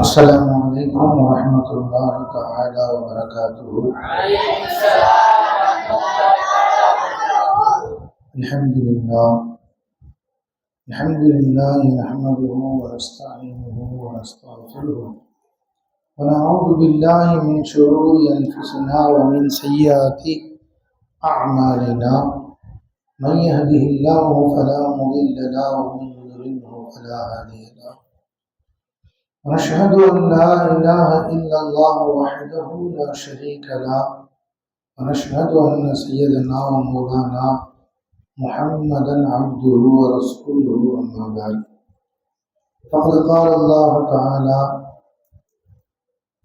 السلام عليكم ورحمة الله تعالى وبركاته. الحمد لله. الحمد لله نحمده ونستعينه ونستغفره. ونعوذ بالله من شرور أنفسنا ومن سيئات أعمالنا. من يهده الله فلا مضل له ومن هادي له. ونشهد أن لا إله إلا الله وحده لا شريك له. ونشهد أن سيدنا ومولانا محمدا عبده ورسوله أما بعد. فقد قال الله تعالى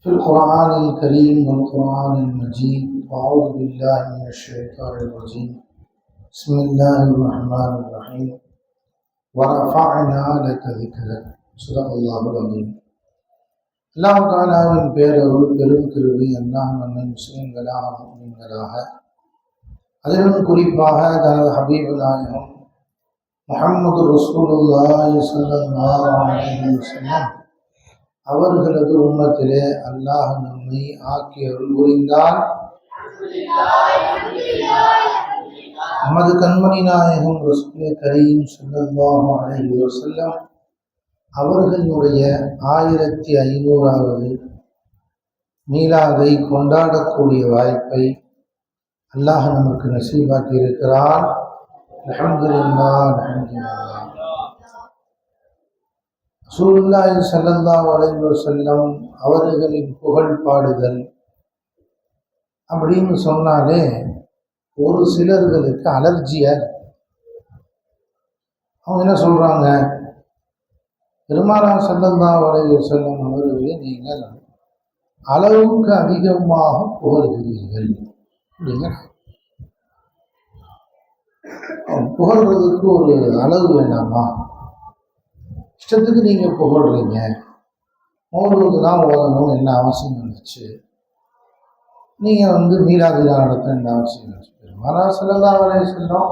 في القرآن الكريم والقرآن المجيد أعوذ بالله من الشيطان الرجيم. بسم الله الرحمن الرحيم. வரஃபானா லக திக்ரக் சுதக் அல்லாஹு அல்லாஹ் தாலாவின் பேரருள் பெரும் கிருவி அல்லாஹ் நம்மை முஸ்லீம்களா முஸ்லிம்களாக அதிலும் குறிப்பாக தனது ஹபீபுல்லாயும் முகமது ரசூலுல்லாஹி அவர்களது உம்மத்திலே அல்லாஹ் நம்மை ஆக்கி அருள் புரிந்தார் நமது கண்மணி நாயகம் ரசூலே கரீம் ஸல்லல்லாஹு அலைஹி வஸல்லம் அவர்களுடைய ஆயிரத்தி ஐநூறாவது மீலாதை கொண்டாடக்கூடிய வாய்ப்பை அல்லாஹ் நமக்கு நசீபாக்கி இருக்கிறான். அல்ஹம்துலில்லா அல்ஹம்துலில்லா ரசூலுல்லாஹி ஸல்லல்லாஹு அலைஹி அவர்களின் புகழ் பாடுதல் அப்படின்னு சொன்னாலே ஒரு சிலர்களுக்கு அலர்ஜியாக அவங்க என்ன சொல்கிறாங்க பெருமானா செல்லந்தா அலைஹி செல்லும் அவர்களை நீங்கள் அளவுக்கு அதிகமாக புகழ்கிறீர்கள். அப்படிங்கிற புகழ்றதுக்கு ஒரு அளவு வேண்டாமா? இஷ்டத்துக்கு நீங்கள் புகழ்றீங்க. மௌலூது தான் ஓதணும்னு என்ன அவசியம் இருந்துச்சு? நீங்கள் வந்து மீராதிலா நடத்த என்ன அவசியம் இருந்துச்சு? பெருமானா தான் வேலையை செஞ்சோம்.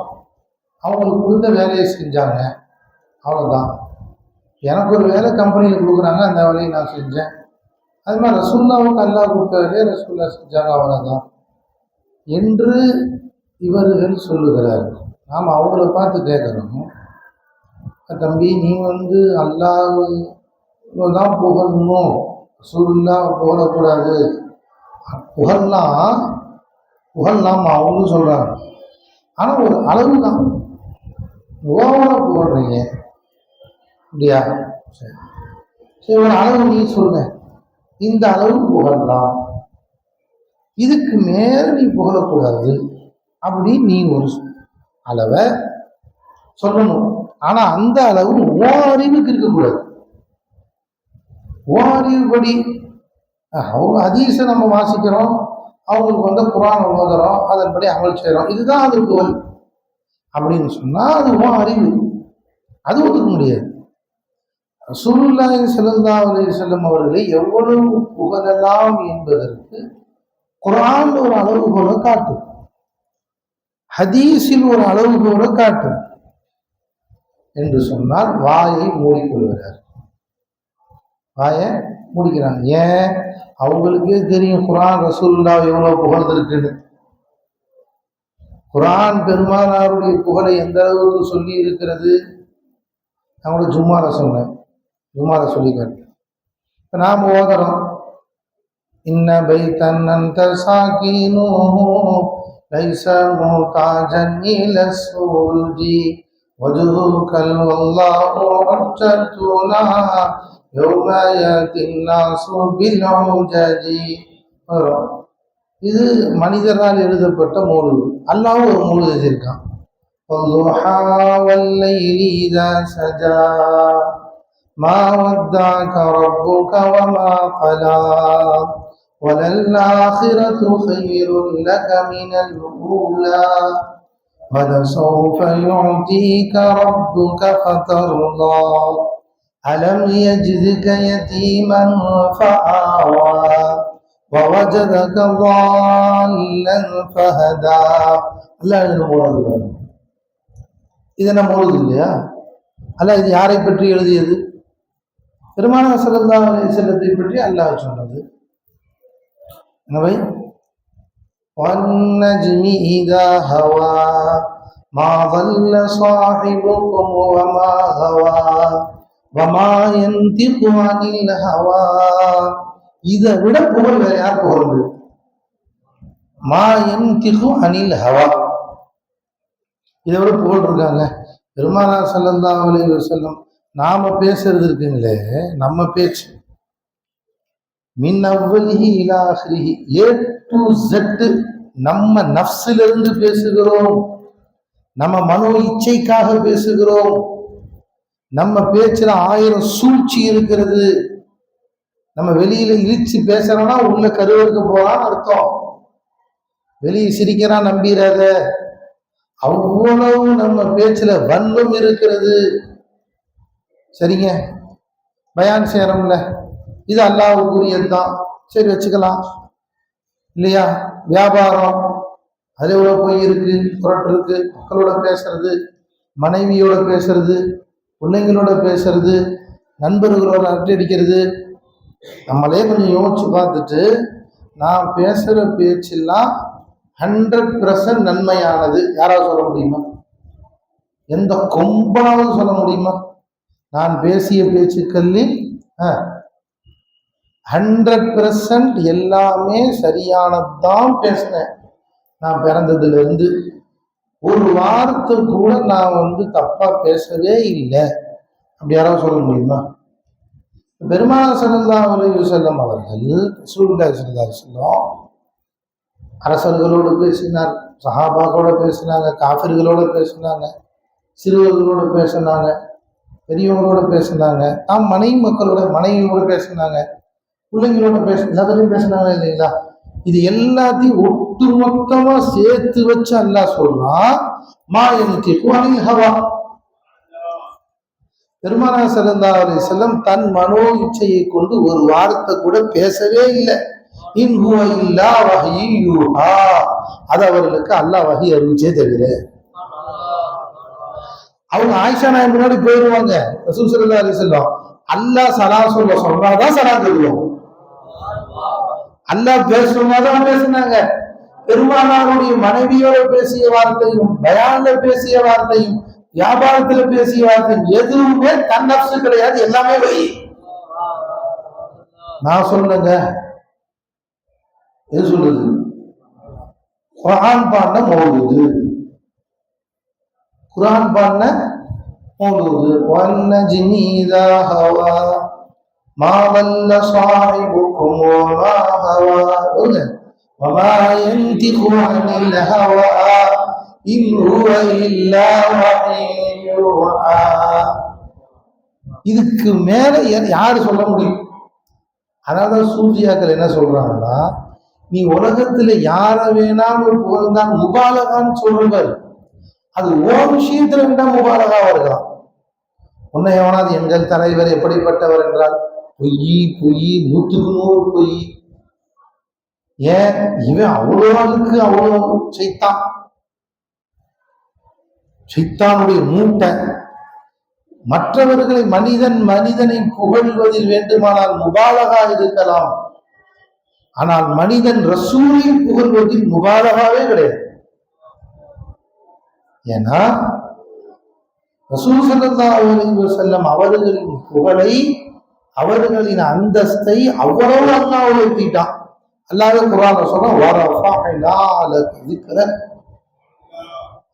அவங்களுக்கு கொடுத்த வேலையை செஞ்சாங்க. அவ்வளோதான் எனக்கு ஒரு வேலை கம்பெனியில் கொடுக்குறாங்க அந்த வேலையை நான் செஞ்சேன். அது மாதிரி ரசுல்லாவுக்கு அல்லா கொடுத்த வேலையை ரசுல்லா செஞ்சாங்க அவ்வளோதான் என்று இவர்கள் சொல்லுகிறார்கள் நாம் அவங்கள பார்த்து கேட்குறோம் தம்பி நீ வந்து அல்லாஹ் தான் புகழணும். ரசூல்லா புகழக்கூடாது. புகழ்னா புகழலாம் அவங்களும் சொல்கிறாங்க ஆனால் ஒரு அளவு தான் ஓவராக புகழ்றீங்க. அப்படியா? சரி. சரி ஒரு அளவு நீ சொல்லுங்க. இந்த அளவு புகழலாம். இதுக்கு மேலே நீ புகழக்கூடாது அப்படி நீ ஒரு அளவை சொல்லணும். ஆனால் அந்த அளவு ஓ அறிவுக்கு இருக்கக்கூடாது. ஓ அறிவுபடி அவங்க அதீச நம்ம வாசிக்கிறோம். அவங்களுக்கு வந்து குரான் ஓதுறோம் அதன்படி அமல் செய்கிறோம் இதுதான் அது புகழ் அப்படின்னு சொன்னால் அது ஓ அறிவு. அது ஒத்துக்க முடியாது. ரசூலுல்லாஹி ஸல்லல்லாஹு செல்லும் அவர்களை எவ்வளவு புகழலாம் என்பதற்கு குரான் ஒரு அளவுகோலை காட்டும். ஹதீஸில் ஒரு அளவுகோலை காட்டும். என்று சொன்னால் வாயை மூடிக்கொள்கிறார். வாயை மூடிக்கிறாங்க ஏன் அவங்களுக்கே தெரியும் குரான் ரசூல்லா எவ்வளவு புகழ்ந்திருக்குன்னு குரான் பெருமானாருடைய புகழை எந்த அளவுக்கு சொல்லி இருக்கிறது நான் கூட ஜும்மால சொன்னேன் ஜும்மால சொல்லி காட்டேன் இப்போ நாம் ஓதுறோம் இன்ன பைத்தன் அந்த சாக்கினூஹு லைஸ முஹ்தாஜன் இல சூல்ஜி وجهك والله حجتنا يوم يأتي الناس بالعجج இது மனிதரால் எழுதப்பட்ட மூலு அல்லாஹ் ஒரு மூலு எழுதியிருக்கான் والضحى والليل إذا سجى ما ودعك ربك وما قلى وللآخرة خير لك من الأولى ولسوف يعطيك ربك فترضى ألم يجدك يتيما فآوى ووجدك ضالا فهدى الله எழுதும் போது இதை நம்ம ஓடுது இல்லையா அல்ல இது யாரை பற்றி எழுதியது பெருமான சல்லா செல்லத்தை பற்றி அல்லாஹ் சொன்னது எனவே والنجم إذا هوى ما ضل صاحبكم وما غوى வமாயந்தி புவானில் ஹவா. இதை விட புகழ் வேற யார் புகழ்ந்து? மாயந்திகு அனில் ஹவா. இதை விட புகழ் இருக்காங்க. பெருமானா செல்லந்தா அலைவர் செல்லம் நாம பேசுறது இருக்குங்களே நம்ம பேச்சு. மின் அவ்வலிஹி இலாஹ்ரிஹி ஏ டு ஜெட் நம்ம நஃப்ஸிலிருந்து பேசுகிறோம். நம்ம மனோ இச்சைக்காக பேசுகிறோம். நம்ம பேச்சுல ஆயிரம் சூழ்ச்சி இருக்கிறது. நம்ம வெளியில இழிச்சு பேசுறோம்னா உள்ள கருவருக்கு போறான்னு அர்த்தம். வெளியே சிரிக்கிறான் நம்பிடாத அவ்வளவு நம்ம பேச்சுல வன்மம் இருக்கிறது. சரிங்க. பயான் சேரம்ல. இது அல்லாவுக்குரியது தான் சரி வச்சுக்கலாம். இல்லையா? வியாபாரம். அது எவ்வளோ போய் இருக்கு புரட்டு இருக்கு மக்களோட பேசுறது மனைவியோட பேசுறது பிள்ளைங்களோட பேசுறது நண்பர்களோட அரட்டை அடிக்கிறது நம்மளே கொஞ்சம் யோசிச்சு பார்த்துட்டு நான் பேசுகிற பேச்செல்லாம் ஹண்ட்ரட் பர்சன்ட் நன்மையானது. யாராவது சொல்ல முடியுமா? எந்த கொம்பனாவது சொல்ல முடியுமா? நான் பேசிய பேச்சுக்களில் ஹண்ட்ரட் பர்சன்ட் எல்லாமே சரியானதுதான் பேசினேன். நான் பிறந்ததுல இருந்து ஒரு வார்த்தை கூட நான் வந்து தப்பா பேசவே இல்லை. அப்படி யாராவது சொல்ல முடியுமா? பெருமான சல்லா அலைஹி செல்லம் அவர்கள் சூழ்நிலை சல்லா செல்லம் அரசர்களோடு பேசினார் சஹாபாக்களோட பேசினாங்க காஃபிர்களோட பேசினாங்க சிறுவர்களோட பேசினாங்க பெரியவங்களோட பேசினாங்க தாம் மனைவி மக்களோட மனைவியோட பேசினாங்க பிள்ளைங்களோட பேச எல்லாத்துலையும் பேசினாங்க இல்லைங்களா? இது எல்லாத்தையும் ஒட்டு மொத்தமா சேர்த்து வச்சு அல்லா சொல்றா மா எனக்கு ஹவா. பெருமானா சல்லா அலி செல்லம் தன் மனோ இச்சையை கொண்டு ஒரு வார்த்தை கூட பேசவே இல்லை. இன்ஹுவ இல்லா வகை யூஹா. அது அவர்களுக்கு அல்லாஹ் வகை அறிவிச்சே தவிர. அவங்க ஆயிஷா நாயன் முன்னாடி போயிடுவாங்க ரசூல் சல்லா அலி செல்லம் அல்லாஹ் சலா சொல்ல சொன்னாதான் சலா தெரியும் அல்லாஹ் பேசணுமாதான் பேசினாங்க. பெருமானாருடைய மனைவியோட பேசிய வார்த்தையும் பயான்ல பேசிய வார்த்தையும் வியாபாரத்துல பேசிய வார்த்தையும் எதுவுமே தன் நப்சு கிடையாது எல்லாமே வை நான் சொல்லுங்க எது சொல்றது? குரான் பாண்ட மௌலுது. குரான் பாண்ட மௌலுது. வண்ண ஜினிதா ஹவா. ما ضل صاحبكم وما هوى وما ينطق عن الهوى إن هو إلا وحي يوحى இதுக்கு மேல யாரு சொல்ல முடியும் அதனாலதான் சூஃபியாக்கள் என்ன சொல்றாங்கன்னா நீ உலகத்துல யார வேணாலும் புகழ்ந்தான் முபாலகான்னு சொல்றவர் அது ஓ விஷயத்துல வேண்டா முபாலகாவா இருக்கலாம் உன்னை எவனாது எங்கள் தலைவர் எப்படிப்பட்டவர் என்றால் பொய் பொய் நூற்றுக்கு நூறு பொய். ஏன்? இவன் அவ்வளோ ஆளுக்கு அவ்வளோ சைத்தான். சைத்தானுடைய மூட்டை. மற்றவர்களை மனிதன் மனிதனை புகழ்வதில் வேண்டுமானால் முபாலகா இருக்கலாம். ஆனால் மனிதன் ரசூலை புகழ்வதில் முபாலகாவே கிடையாது. ஏன்னா ரசூல் செல்லம் அவர்களின் புகழை அவர்களின் அந்தஸ்தை அவ்வளவு அல்லா உயர்த்திட்டான் அல்லாத குரான சொன்னா அவ்வளவு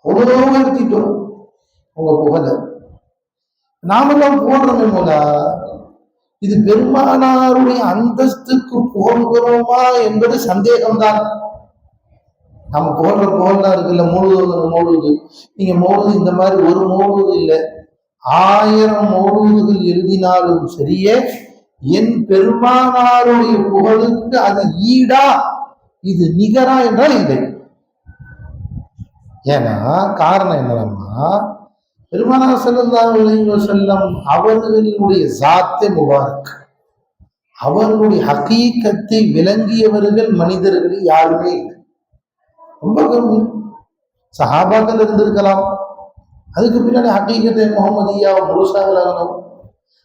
அவ்வளோ உயர்த்திட்டோம் உங்க புகழ. நாமெல்லாம் போடுறோமே போல இது பெருமானாருடைய அந்தஸ்துக்கு போகிறோமா என்பது சந்தேகம்தான். நம்ம போடுற புகழ்லாம் இருக்குல்ல மூழுவது மூழுது நீங்க மூழுது இந்த மாதிரி ஒரு மூழுது இல்லை. ஆயிரம் மௌலூதுகள் எழுதினாலும் சரியே என் பெருமானாருடைய புகழுக்கு அது ஈடா? இது நிகரா என்றால் இல்லை. ஏன்னா காரணம் என்னன்னா பெருமானார் செல்லல்லா செல்லம் அவர்களுடைய சாத்தை முபாரக். அவர்களுடைய ஹக்கீக்கத்தை விளங்கியவர்கள் மனிதர்கள் யாருமே இல்லை. ரொம்ப கம்மி சஹாபாக்கள் இருந்திருக்கலாம். அதுக்கு பின்னாடி ஹக்கீகத்தை முகமதியா முழுசா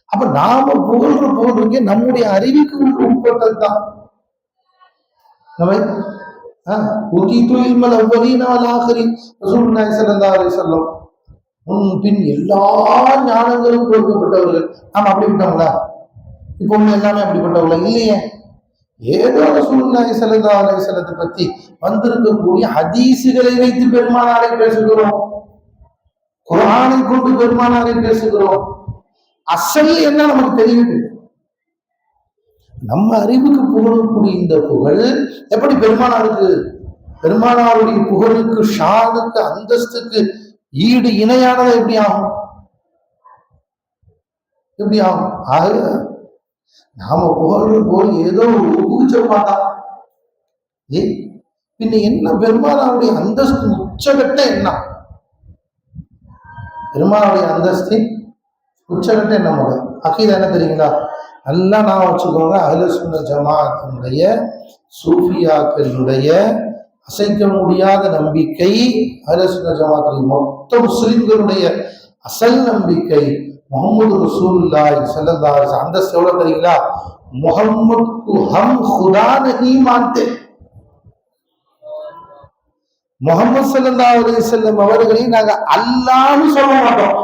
அப்ப நாம புகழ்ற புகழ்றதுக்கே நம்முடைய அறிவுக்கு உட்பட்டது தான். முன் பின் எல்லா ஞானங்களும் கொடுக்கப்பட்டவர்கள். நாம் அப்படிப்பட்டவங்களா இப்போ எல்லாமே அப்படிப்பட்டவங்களா இல்லையே. ஏதோ ரசூலுல்லாஹி ஸல்லல்லாஹு அலை செல்லத்தை பத்தி வந்திருக்கக்கூடிய ஹதீசுகளை வைத்து பெருமானாரை பேசுகிறோம். குரானை கொண்டு பெருமானாரை பேசுகிறோம். அசல் என்ன நமக்கு தெரியுது? நம்ம அறிவுக்கு புகழக்கூடிய இந்த புகழ் எப்படி பெருமானாருக்கு? பெருமானாருடைய புகழுக்கு ஷானுக்கு அந்தஸ்துக்கு ஈடு இணையானதை எப்படி ஆகும்? எப்படி ஆகும்? ஆக நாம புகழ்ற போல் ஏதோ ஊச்சமா மாட்டா ஏ பின்ன என்ன பெருமானாருடைய அந்தஸ்து உச்சகட்ட என்ன? பெருமானுடைய அந்தஸ்தின் உச்சகட்ட என்ன அகீதா என்ன தெரியுங்களா? நல்லா நான் வச்சுக்கோங்க அகில சுந்த ஜமாத்தினுடைய சூஃபியாக்களினுடைய அசைக்க முடியாத நம்பிக்கை அகில சுந்த ஜமாத்தின் மொத்த முஸ்லிம்களுடைய அசல் நம்பிக்கை முகமது ரசூல்லாய் செல்லந்தார் அந்தஸ்து எவ்வளோ தெரியுங்களா? முகம்மது ஹம் ஹுதான் ஈமான் முகமது சல்லா அலி செல்லம் அவர்களை நாங்க அல்லான்னு சொல்ல மாட்டோம்.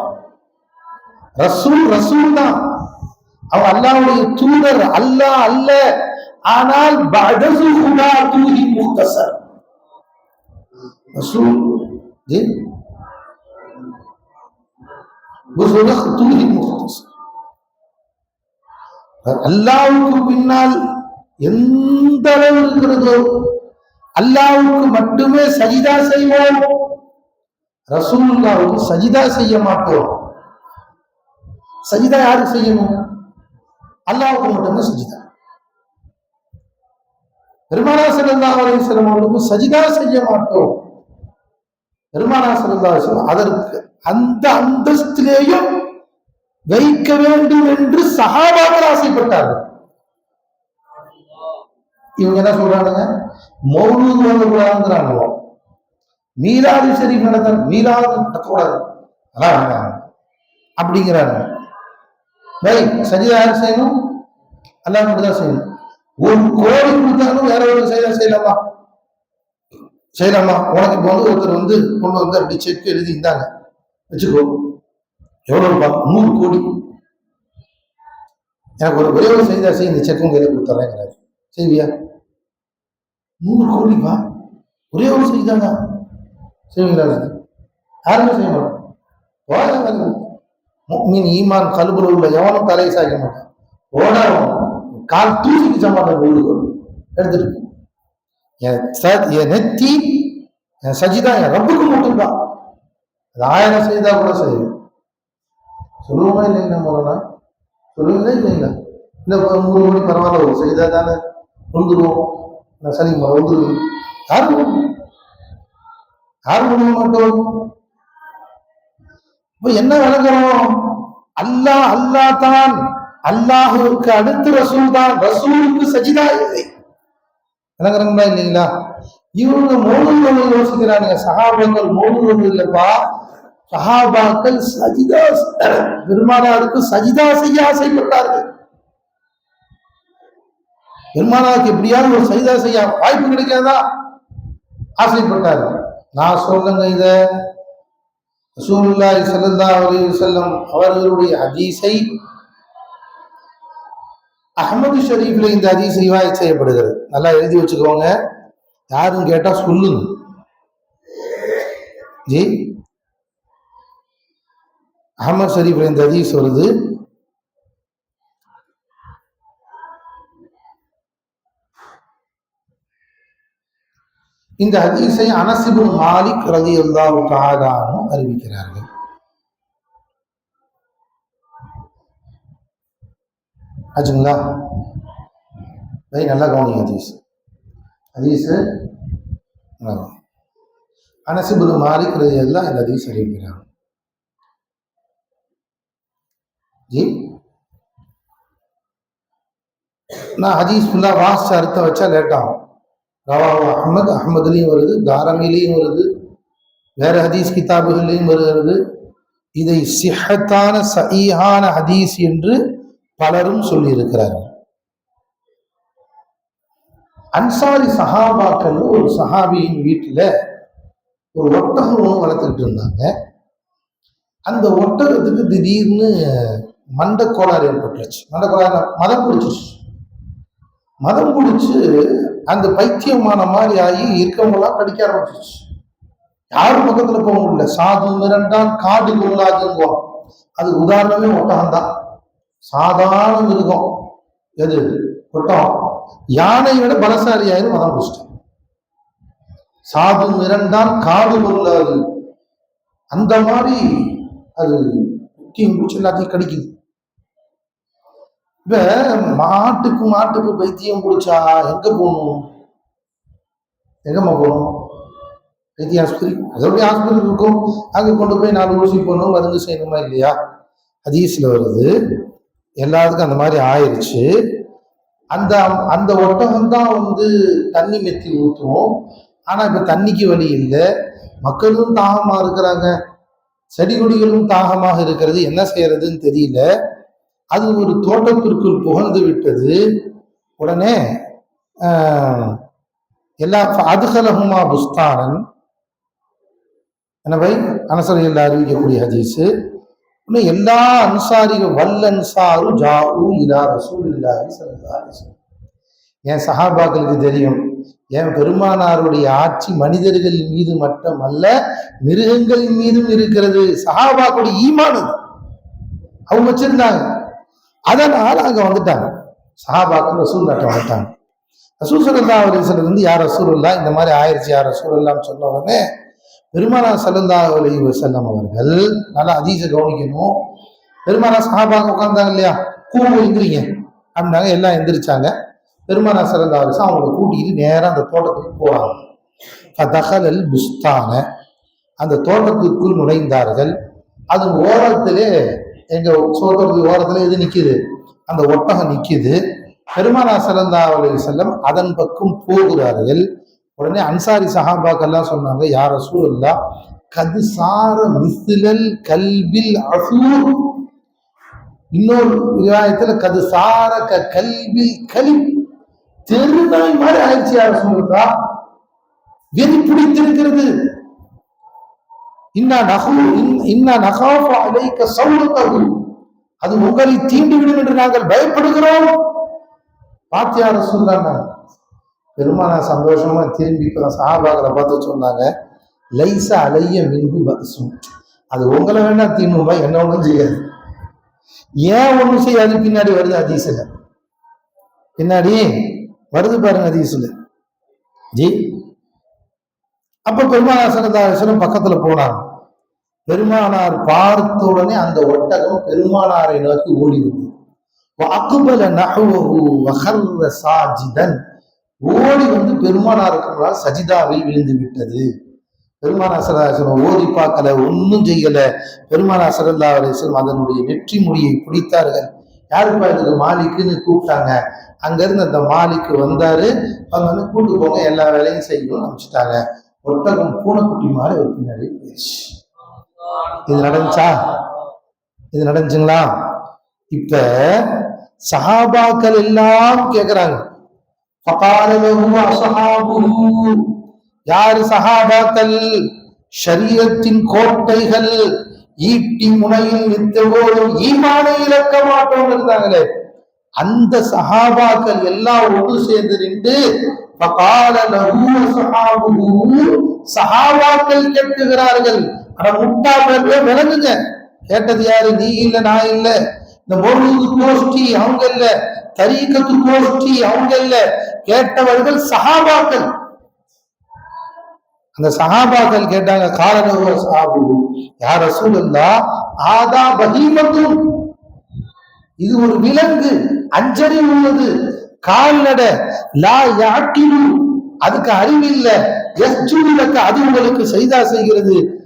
ரசூல் ரசூல் தான். அவன் அல்லாவுடைய தூதர் அல்லா அல்ல. ஆனால் ஹுதா முக்தசர் ரசூல் அல்லாவுக்கு பின்னால் எந்த அளவு இருக்கிறதோ அல்லாவுக்கு மட்டுமே சஜிதா செய்வோம். ரசூல்லாவுக்கு சஜிதா செய்ய மாட்டோம். சஜிதா யாருக்கு செய்யணும்? அல்லாவுக்கு மட்டுமே சஜிதா. பெருமானா சல்லா அலிஸ்லம் அவர்களுக்கு சஜிதா செய்ய மாட்டோம். பெருமானா சல்லா அதற்கு அந்த அந்தஸ்திலேயும் வைக்க வேண்டும் என்று சகாபாக்கள் ஆசைப்பட்டார்கள். இவங்க என்ன சொல்றாங்க மௌலூது வரக்கூடாதுங்கிறாங்க மீராது சரி நடத்த மீராது நடத்தக்கூடாது அதான் வேண்டாம் அப்படிங்கிறாங்க வை சஜிதா யார் செய்யணும்? அல்லாஹ் மட்டும் செய்யணும். ஒரு கோடி கொடுத்தாலும் வேற ஒரு செய்ய செய்யலாமா? செய்யலாமா? உனக்கு இப்போ வந்து ஒருத்தர் வந்து கொண்டு வந்து அப்படி செக் எழுதி இருந்தாங்க. வச்சுக்கோ. எவ்வளவு நூறு கோடி. எனக்கு ஒரு ஒரே ஒரு செய்தா செய் இந்த செக்கும் கையில் கொடுத்துறேன் செய்வியா? நூறு கோடிப்பா? ஒரே ஒரு செய்தாங்க செய்வீங்களா யாருமே செய்ய மாட்டோம் மீன் ஈமான் கல்புல உள்ள எவனும் தலையை சாய்க்க மாட்டான். ஓட கால் தூசிக்கு சமாட்டம் நூறு எடுத்துட்டு என் நெத்தி என் சஜிதா என் ரப்புக்கு மட்டும்தான். அது ஆயிரம் செய்தா கூட செய்யும் சொல்லுவோமா இல்லைங்க முதல்ல சொல்லுங்களே இல்லைங்களா? இல்லை நூறு மணி பரவாயில்ல ஒரு செய்தா தானே. வந்துடுவோம் சரி வந்து யாரு யார் பண்ண மாட்டோம் இப்ப என்ன விளங்குறோம் அல்லாஹ் அல்லா தான் அல்லாஹுக்கு அடுத்து ரசூல் தான். ரசூலுக்கு சஜிதா இல்லை. விளங்குறாங்களா இல்லைங்களா? இவங்க மூணு யோசிக்கிறானுங்க சகாபங்கள் மூணு இல்லப்பா. சகாபாக்கள் சஜிதா பெருமானாருக்கு சஜிதா செய்ய ஆசைப்பட்டார்கள். பெருமானாவுக்கு எப்படியாவது ஒரு சைதா செய்ய வாய்ப்பு கிடைக்காதா ஆசைப்பட்டார். நான் சொல்லுங்க இத. ரசூலுல்லாஹி ஸல்லல்லாஹு அலைஹி வஸல்லம் அவர்களுடைய ஹதீஸை அகமது ஷரீஃபில் இந்த ஹதீஸ் வாய் செய்யப்படுகிறது. நல்லா எழுதி வச்சுக்கோங்க. யாரும் கேட்டால் சொல்லுங்க. ஜி அகமது ஷரீஃபில் இந்த ஹதீஸ் வருது. இந்த ஹதீஸை அனசிபு மாலிக் ரதி அல்லாஹு தாலானும் அறிவிக்கிறார்கள். ஆச்சுங்களா நல்லா கவனிங்க ஹதீஸ். ஹதீஸ் அனசிபு மாலிக் ரதி அல்லா இந்த ஹதீஸ் அறிவிக்கிறாங்க. ஜி? நான் ஹதீஸ் ஃபுல்லாக வாசிச்சு அர்த்தம் வச்சா லேட் ஆகும் ரவாவு அஹமத். அஹமதுலேயும் வருது தாரமிலையும் வருது வேற ஹதீஸ் கிதாபுகள்லையும் வருகிறது. இதை சிஹத்தான சஹீஹான ஹதீஸ் என்று பலரும் சொல்லியிருக்கிறார்கள். அன்சாரி சஹாபாக்கள் ஒரு சஹாபியின் வீட்டில் ஒரு ஒட்டகம் ஒன்று வளர்த்துக்கிட்டு இருந்தாங்க. அந்த ஒட்டகத்துக்கு திடீர்னு மண்டக்கோளாறு ஏற்பட்டுருச்சு. மண்டக்கோளாறு மதம் பிடிச்சிருச்சு. மதம் பிடிச்சி அந்த பைத்தியமான மாதிரி ஆகி இருக்கவங்களாம் கடிக்க ஆரம்பிச்சிருச்சு. யாரும் பக்கத்துல போக முடியல. சாது மிரண்டான் காடு உள்ளாதுங்குவோம் அது உதாரணமே ஒட்டகம் தான் சாதாரண மிருகம். எது? ஒட்டகம். யானை விட பலசாரி ஆயிரும் மதம் பிடிச்சிட்டோம் சாது மிரண்டான் காடு உள்ளாது அந்த மாதிரி அது முக்கியம் பிடிச்சி எல்லாத்தையும் கடிக்குது. இப்ப மாட்டுக்கு மாட்டுக்கு பைத்தியம் பிடிச்சா எங்க போகணும்? எங்கம்மா போகணும்? வைத்திய ஆஸ்பத்திரி அதோடைய ஆஸ்பத்திரி இருக்கும். அங்கே கொண்டு போய் நாலு ஊசி போகணும் மருந்து செய்யணுமா இல்லையா? ஹதீஸில் வருது. எல்லாத்துக்கும் அந்த மாதிரி ஆயிடுச்சு அந்த அந்த ஒட்டகம் தான் வந்து தண்ணி மெத்தி ஊற்றுவோம் ஆனால் இப்போ தண்ணிக்கு வழி இல்லை. மக்களும் தாகமாக இருக்கிறாங்க. செடி கொடிகளும் தாகமாக இருக்கிறது. என்ன செய்யறதுன்னு தெரியல. அது ஒரு தோட்டத்திற்குள் புகழ்ந்து விட்டது. உடனே எல்லா அதுகலகுமா புஸ்தானன் எனவே அனசரியில் அறிவிக்கக்கூடிய ஹதீஸு இன்னும் எல்லா அன்சாரிகள் வல் அன்சாரு ஜாவு இலா ரசூல் இல்லாஹி சல்லாஹி என் சஹாபாக்களுக்கு தெரியும் என் பெருமானாருடைய ஆட்சி மனிதர்கள் மீது மட்டுமல்ல மிருகங்களின் மீதும் இருக்கிறது. சஹாபாக்களுடைய ஈமானது அவங்க வச்சிருந்தாங்க. அதனால் அங்கே வந்துட்டாங்க. சஹாபாக்கள் ரசூல் வந்துட்டாங்க. ரசூல் சல்லா அலிஸ்வரம் வந்து யார் ரசூல் இல்லா இந்த மாதிரி ஆயிடுச்சு யார் ரசூல் இல்லான்னு சொன்ன உடனே பெருமானா சல்லல்லா அலி வசல்லம் அவர்கள் நல்லா அதீச கவனிக்கணும். பெருமானா சஹாபாக உட்காந்தாங்க இல்லையா? கூவு எந்திரிங்க. அப்படின்னாங்க. எல்லாம் எந்திரிச்சாங்க. பெருமானா சல்லல்லா அலிசம் அவங்களை கூட்டிகிட்டு நேராக அந்த தோட்டத்துக்கு போறாங்க. தகலல் புஸ்தான. அந்த தோட்டத்திற்குள் நுழைந்தார்கள். அது ஓரத்திலே எங்க சோதரத்து ஓரத்துல எது நிக்குது. அந்த ஒட்டகம் நிக்குது. பெருமானா சல்லா அலி செல்லம் அதன் பக்கம் போகிறார்கள் உடனே அன்சாரி சஹாபாக்கெல்லாம் சொன்னாங்க யார் இல்லா கது சார மிசிலல் கல்பில் அசூர். இன்னொரு விவாயத்துல கது சார க கல்வி கலி தெருநாய் மாதிரி ஆயிடுச்சு யார் ரசூலுல்லா வெறி பிடித்திருக்கிறது. இன்னா நகு இன்னா நகாஃபு அலைக்க சௌலத்தகு அது உங்களை தீண்டிவிடும் என்று நாங்கள் பயப்படுகிறோம். பாத்தியார சொன்னாங்க பெருமானா சந்தோஷமா திரும்பி சாபாக்களை பார்த்து சொன்னாங்க லைசா அலைய மின்பு பசும் அது உங்களை வேணா தீண்டுமா என்ன ஒன்றும் செய்யாது. ஏன் ஒன்றும் செய்யாது? பின்னாடி வருது அதீசில் பின்னாடி வருது பாருங்க அதீசில் ஜி அப்ப பெருமானார் சரதாசனம் பக்கத்துல போனாங்க. பெருமானார் பார்த்த உடனே அந்த ஒட்டகம் பெருமானாரை நோக்கி ஓடி வந்தது அக்குபல நகவஹு சாஜிதன். ஓடி வந்து பெருமானாருக்கு சஜிதாவில் விழுந்து விட்டது. பெருமானா சரதாசனம் ஓடி பார்க்கல ஒன்றும் செய்யல. பெருமானா சரல்லா அலிஸ்லம் அதனுடைய வெற்றி முடியை பிடித்தார்கள். யாருப்பா இதுக்கு மாலிக்குன்னு கூப்பிட்டாங்க. அங்கிருந்து அந்த மாலிக்கு வந்தாரு. அவங்க வந்து கூட்டு போங்க எல்லா வேலையும் செய்யணும்னு அனுப்பிச்சிட்டாங்க. ஒட்டகம் பூனைக்குட்டி மாதிரி ஒரு பின்னாடி போயிடுச்சு இது நடந்துச்சா? இது நடந்துச்சுங்களா? இப்ப சஹாபாக்கள் எல்லாம் கேக்குறாங்க. யாரு சஹாபாக்கள்? ஷரியத்தின் கோட்டைகள் ஈட்டி முனையில் நித்தபோதும் ஈமானை இழக்க மாட்டோம் இருந்தாங்களே. அந்த சஹாபாக்கள் எல்லாம் ஒன்று சேர்ந்து நின்று சஹாபாக்கள் கேட்குகிறார்கள். ஆனா முட்டா பேர்ல விளங்குங்க. கேட்டது யாரு? நீ இல்ல நான் இல்ல. இந்த மொழுது கோஷ்டி அவங்க இல்ல. தரீக்கத்து கோஷ்டி அவங்க இல்ல. கேட்டவர்கள் சஹாபாக்கள். அந்த சஹாபாக்கள் கேட்டாங்க காலனவ சாபு யார் ரசூலுல்லா ஆதா பகிமத்தும் இது ஒரு விலங்கு அஞ்சறி உள்ளது. கால்நட லா யாக்கிலு அதுக்கு அறிவு இல்ல விளக்க அது உங்களுக்கு செய்தா செய்கிறது.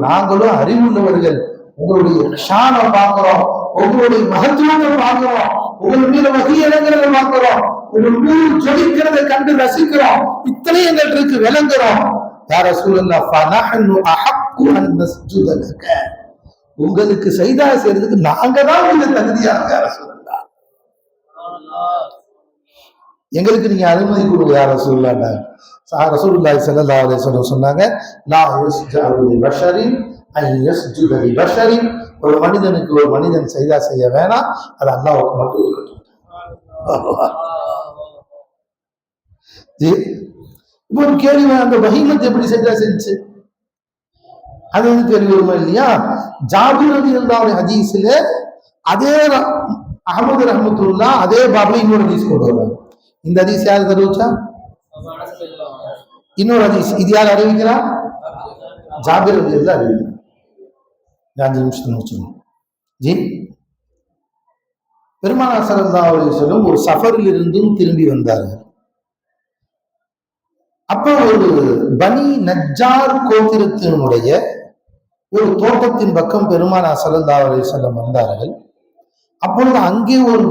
நாங்களும் அறிவுள்ளவர்கள். உங்களுடைய ஷானை பார்க்கிறோம். உங்களுடைய மகத்துவத்தை பார்க்கிறோம். உங்கள் மீது வகை இறங்குறத பார்க்கிறோம். உங்கள் ஊர் ஜொலிக்கிறத கண்டு ரசிக்கிறோம். இத்தனை எங்களுக்கு இருக்கு விளங்குறோம். யார சூழல்ல உங்களுக்கு சைதா செய்யறதுக்கு நாங்க தான் கொஞ்சம் தகுதியாக யார சொல்லலாம் எங்களுக்கு நீங்க அனுமதி கொடுங்க யார சொல்லலாம்னா ரசூலுல்லாஹி ஸல்லல்லாஹு அலைஹி வஸல்லம் சொன்னாங்க லா யஸ்ஜஅலு லி பஷரின் ஐ யஸ்ஜுத லி பஷரின். ஒரு மனிதனுக்கு ஒரு மனிதன் சைதா செய்ய வேணாம் அது அல்லாஹ்வுக்கு மட்டும் இருக்கட்டும். இப்போ ஒரு கேள்வி அந்த பஹீமத் எப்படி செய்தா செஞ்சு அது வந்து கேள்வி வருமா இல்லையா? ஜாபிர் ரதி அல்லாவுடைய ஹதீஸ்ல அதே அகமது அஹமது ரஹமத்துல்லா அதே பாபில் இன்னொரு ஹதீஸ் கொண்டு வருவாங்க இந்த ஹதீஸ் யார் தெரிவிச்சா இன்னொரு ஹதீஸ். இது யார் அறிவிக்கிறா? ஜாபிர் ரதி அல்லா அறிவிக்கிறார் அஞ்சு நிமிஷத்துல முடிச்சுக்கணும் ஜி? பெருமானா சரந்தா சொல்லும் ஒரு சஃபரில் இருந்தும் திரும்பி வந்தார்கள் அப்போ ஒரு பனி நஜார் கோத்திரத்தினுடைய ஒரு தோட்டத்தின் பக்கம் பெருமானா ஸல்லல்லாஹு அலைஹி வந்தார்கள். அப்பொழுது அங்கே ஒரு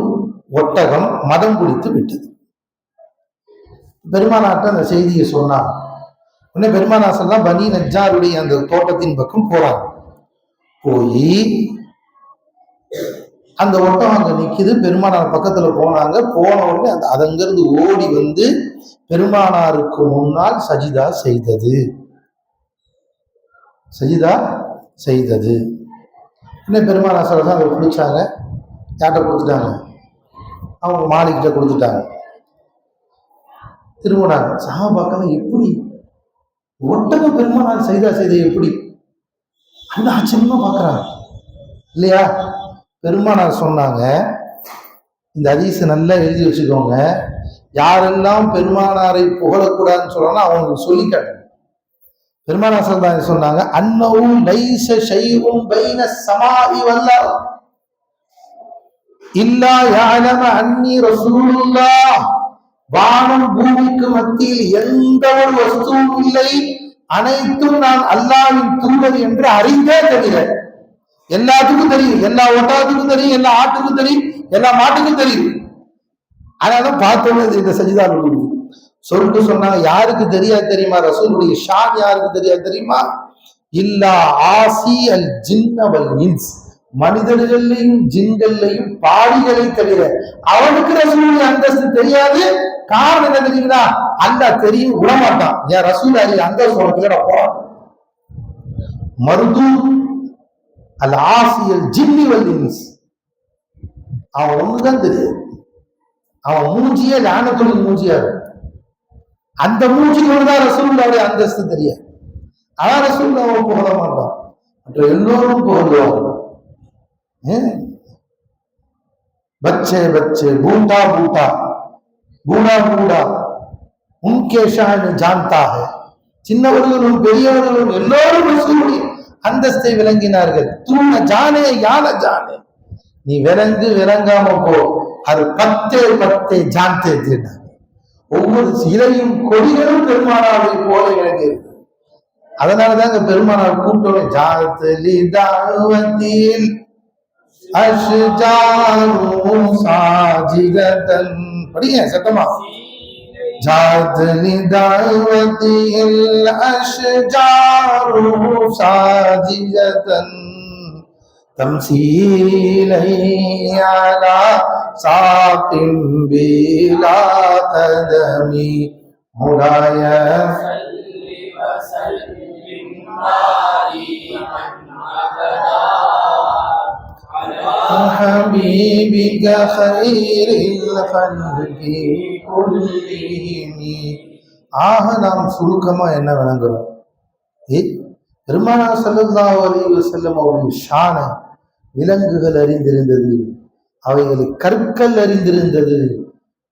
ஒட்டகம் மதம் பிடித்து விட்டது. பெருமானாட்ட அந்த செய்தியை சொன்னாங்க உடனே பெருமானார் ஸல்லல்லாஹு பனி நஜாருடைய அந்த தோட்டத்தின் பக்கம் போறாங்க. போய் அந்த ஒட்டகம் அங்க நிக்குது. பெருமானார் பக்கத்துல போனாங்க. போன உடனே அந்த அதங்கிருந்து ஓடி வந்து பெருமானாருக்கு முன்னால் சஜிதா செய்தது. சஜிதா செய்தது. என்ன பெருமானார் தான் அதை பிடிச்சாங்க யார்கிட்ட கொடுத்துட்டாங்க? அவங்க மாலிக்கிட்ட கொடுத்துட்டாங்க. திரும்பினாங்க சஹாபாக்கள் எப்படி? ஒட்டக பெருமானார் செய்தா செய்த எப்படி? அந்த ஆச்சரியமா பார்க்குறாங்க இல்லையா? பெருமானார் சொன்னாங்க இந்த அதிசை நல்லா எழுதி வச்சுக்கோங்க. யாரெல்லாம் பெருமானாரை புகழக்கூடாதுன்னு சொல்றாங்களோ அவங்களுக்கு சொல்லி காட்டுங்க பெருமானார் சொல்றாங்க சொன்னாங்க. அன்னவும் லைச ஷைவும் பைன சமாஇ வல்லாஹ் இல்லா யாலம அன்னி ரசூலுல்லாஹ். வானம் பூமிக்கு மத்தியில் எந்த ஒரு வஸ்துவும் இல்லை. அனைத்தும் நான் அல்லாவின் தூதர் என்று அறிந்தே தெரியல எல்லாத்துக்கும் தெரியும். எல்லா ஒட்டகத்துக்கும் தெரியும். எல்லா ஆட்டுக்கும் தெரியும். எல்லா மாட்டுக்கும் தெரியும். ஆனாலும் பார்த்தோன்னே இந்த சஜிதா விழுது சொல்லிட்டு சொன்னாங்க யாருக்கு தெரியாது தெரியுமா ரசூலுடைய ஷான் யாருக்கு தெரியாது தெரியுமா? இல்லா ஆசி அல் ஜின்னவல் இன்ஸ். மனிதர்களையும் ஜின்கள்லையும் பாடிகளை தவிர அவனுக்கு ரசூலுடைய அந்தஸ்து தெரியாது. காரணம் என்ன தெரியுங்களா? அல்லாஹ் தெரியும் விடமாட்டான் என் ரசூல் அறிய அந்தஸ்து உனக்கு போறான் மருது அல்ல ஆசியல் ஜின்னி வல்லின்ஸ் அவன் ஒண்ணுதான் தெரியும். அவன் மூஞ்சியே லானத்துடைய மூஞ்சியா இருக்கும். அந்த மூச்சுக்கு தான் ரசூல்லாவுடைய அந்தஸ்து தெரியாது. ஆனால் ரசூல்லாவை புகழ மாட்டான். மற்ற எல்லோரும் புகழ்வார்கள். பச்சே பச்சே பூண்டா பூட்டா பூடா பூடா உன்கேஷா ஜான்தாக. சின்னவர்களும் பெரியவர்களும் எல்லோரும் ரசூலுடைய அந்தஸ்தை விளங்கினார்கள். தூண ஜானே யான ஜானே. நீ விளங்கு விளங்காம போ. அது பத்தே பத்தே ஜான்தே தேடா ஒவ்வொரு சிலையும் கொடிகளும் பெருமானாரை போல எனக்கு இருக்கு அதனாலதான் இந்த பெருமானார் கூப்பிட்டோம் ஜாத்தலி தாவத்தில் சாஜிகதன். படிங்க சத்தமா? ஜாத்தலி தாவத்தில் அஷ்ஜாரு தம் தம்சீலையாலா ساق بلا قدم مولاي حبيبك خير الخلق كلهم ஆக நாம் சுருக்கமா என்ன விளங்குறோம் ஏ பெருமானா ஸல்லல்லாஹு அலைஹி வஸல்லம் அவருடைய ஷான விலங்குகள் அறிந்திருந்தது அவைகளை கற்கள் அறிந்திருந்தது.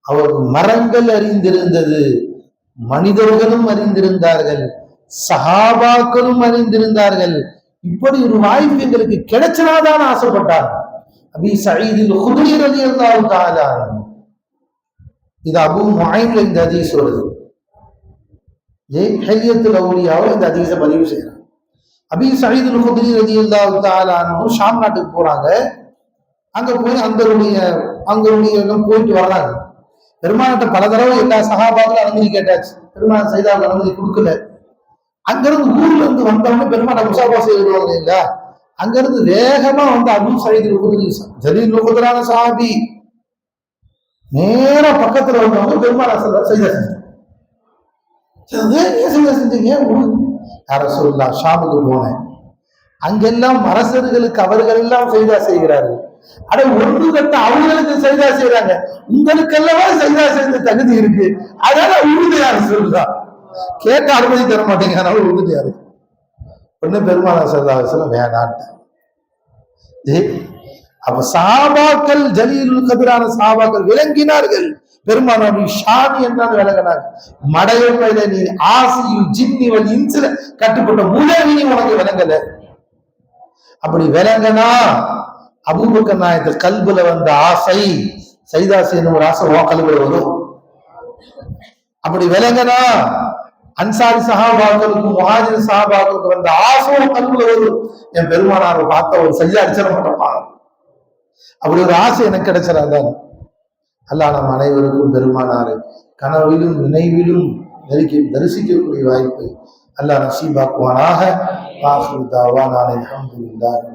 அவர் மரங்கள் அறிந்திருந்தது. மனிதர்களும் அறிந்திருந்தார்கள். சகாபாக்களும் அறிந்திருந்தார்கள். இப்படி ஒரு வாய்ப்பு எங்களுக்கு கிடைச்சனாதான் ஆசைப்பட்டார். அபி சயீதில் குதிரை ரலியல்லாஹு தஆலா அன்ஹு. இது அபு முஹைம்ல இந்த ஹதீஸ் வருது. ஏ ஹையத்துல் அவுலியாவை இந்த ஹதீஸை பதிவு செய்யறாங்க அபி சயீதுல் குதிரி ரலியல்லாஹு தஆலா ஷாம் நாட்டுக்கு போறாங்க. அங்க போய் அந்தருடைய அங்களுடைய இடம் போயிட்டு வர்றாங்க. பெருமானிட்ட பல தடவை எல்லா சகாபாத்திலும் அனுமதி கேட்டாச்சு. பெருமாள் சைதாவுக்கு அனுமதி கொடுக்கல. அங்கிருந்து ஊர்ல இருந்து வந்தவங்க பெருமாள் முசாபா செய்வாங்க இல்லையா அங்கிருந்து வேகமா வந்து அபு சயீது குதிரி ஜலீல் குதிரான சாபி நேரா பக்கத்துல வந்தவங்க பெருமாள் செய்த செய்த செஞ்சீங்க? யார சொல்லலாம் ஷாமுக்கு போனேன். அங்கெல்லாம் அரசர்களுக்கு அவர்கள் எல்லாம் செய்தா செய்கிறார்கள். அட ஒன்று கட்ட அவங்களுக்கு செய்தா செய்யறாங்க உங்களுக்கு அல்லவா செய்தா செய்த தகுதி இருக்கு. அதனால உறுதியா சொல்றா. கேட்ட அனுமதி தர மாட்டேங்க அதனால உறுதியாரு. ஒண்ணு பெருமானா சல்லாசல வேணான்ட்டு அப்ப சாபாக்கள் ஜலீலுல் கதிரான சாபாக்கள் விளங்கினார்கள். பெருமானார் ஷாமி என்றால் விளங்கினார் மடையப்பையில நீ ஆசையில் ஜின்னி இன்சில கட்டுப்பட்ட உலகினி உனக்கு விளங்கல. அப்படி விளங்கனா அபூபக்க நாயத்தில் கல்புல வந்த ஆசை சைதாசின்னு ஒரு ஆசை ஓ கல்புல வரும். அப்படி விளங்கனா அன்சாரி சஹாபாக்களுக்கும் முஹாஜிர் சஹாபாக்களுக்கு வந்த ஆசை கல்புல வரும். என் பெருமானாரை பார்த்த ஒரு செய்ய அடிச்சிட மாட்டோமா அப்படி ஒரு ஆசை எனக்கு கிடைச்சிடாதான் அல்லாஹ் நம் அனைவருக்கும் பெருமானாரை கனவிலும் நினைவிலும் நெருக்கி தரிசிக்கக்கூடிய வாய்ப்பு அல்லா நசீபாக்குவானாக. ஆஹிர் நானே அல்ஹம்துலில்லாஹி